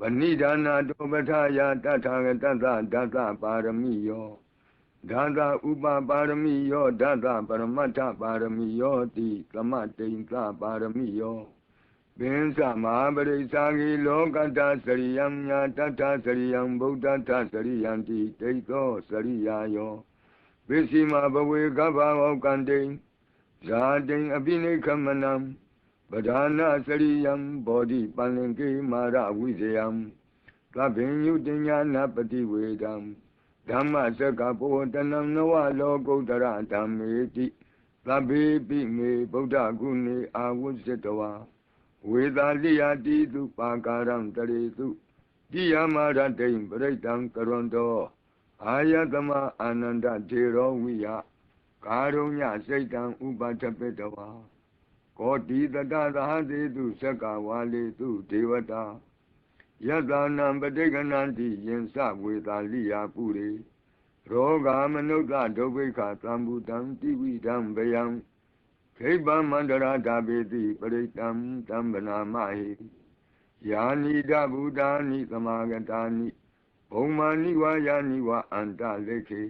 ဗဏိဒါနာတောပထာယတထာဂတသဒသပါရမိယောဒါသဥပပါရမိယောဒါသပရမတ္ထပါရမိယောတိသမတိန်သပါရမိယောပင်္စမဟာပရိစ္ဆာဂိလောကတ္တစရိယံညာတတ္ထစရိယံဗုဒ္ဓတ္ထစရိယံတိတိသောစရိယာယောပစ္စည်းမဘဝေကဗ္ဗဝကန္တိဇာတိံအပိနိခမနံ ပဓာနာစရိယံဘောဓိပန္လင်ကေမာရဝိဇယံသဗ္ဗညုတညာနာပတိဝေဒံဓမ္မစကပောတနံနဝလောကုတ္တရဓမ္မေတိသဗ္ဗေပိမေဗုဒ္ဓဂုဏေအာဝုဇ္ဇတဝါဝေသာလိယတိတုပါကာရံတရေတုတိယမရတိံပရိတံကရွန်တောအာယတမအာနန္ဒဒေရောဝိယကာရုညစိတ်တံဥပထပိတဝါ ကောတိတတသဟတိတုသက္ကဝါလေတုဒေဝတာယတနာပဋိကဏံတိယင်စဝေသာလိယပုရိရောဂာမနုဿဒုဗ္ဗိခသံဘူတံတိဝိဒံဗယံခိဗ္ဗမန္တရာဓာပေတိပရိတံတံဗနာမဟိယာနိဒဗုဒ္ဓာနိသမာဂတာနိဘုံမာနိဝါယာနိဝါအန္တလေခေ